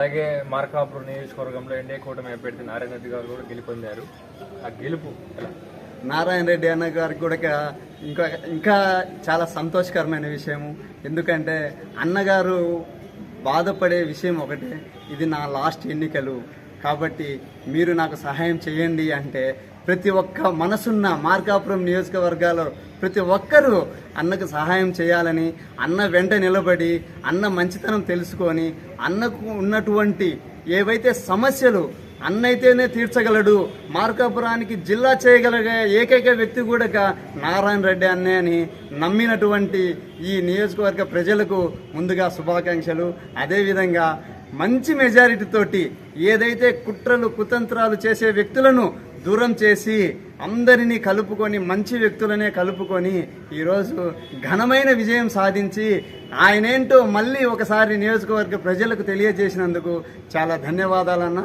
అలాగే మార్కాపురం నియోజకవర్గంలో ఎన్డీఏ కూటమి అభ్యర్థి నారాయణ రెడ్డి గారు కూడా గెలుపొందారు ఆ గెలుపు ఎలా? నారాయణ రెడ్డి అన్న గారికి కూడా ఇంకా ఇంకా చాలా సంతోషకరమైన విషయము. ఎందుకంటే అన్నగారు బాధపడే విషయం ఒకటే ఇది నా లాస్ట్ ఎన్నికలు. కాబట్టి మీరు నాకు సహాయం చేయండి అంటే ప్రతి ఒక్క మనసున్న మార్కాపురం నియోజకవర్గాల్లో ప్రతి ఒక్కరూ అన్నకు సహాయం చేయాలని అన్న వెంట నిలబడి అన్న మంచితనం తెలుసుకొని అన్నకు ఉన్నటువంటి ఏవైతే సమస్యలు అన్నైతేనే తీర్చగలడు మార్కాపురానికి జిల్లా చేయగలిగే ఏకైక వ్యక్తి కూడా నారాయణ రెడ్డి అన్నే అని నమ్మినటువంటి ఈ నియోజకవర్గ ప్రజలకు ముందుగా శుభాకాంక్షలు. అదేవిధంగా మంచి మెజారిటీ తోటి ఏదైతే కుట్రలు కుతంత్రాలు చేసే వ్యక్తులను దూరం చేసి అందరినీ కలుపుకొని మంచి వ్యక్తులనే కలుపుకొని ఈరోజు ఘనమైన విజయం సాధించి ఆయనేంటో మళ్ళీ ఒకసారి నియోజకవర్గ ప్రజలకు తెలియజేసినందుకు చాలా ధన్యవాదాలన్నా.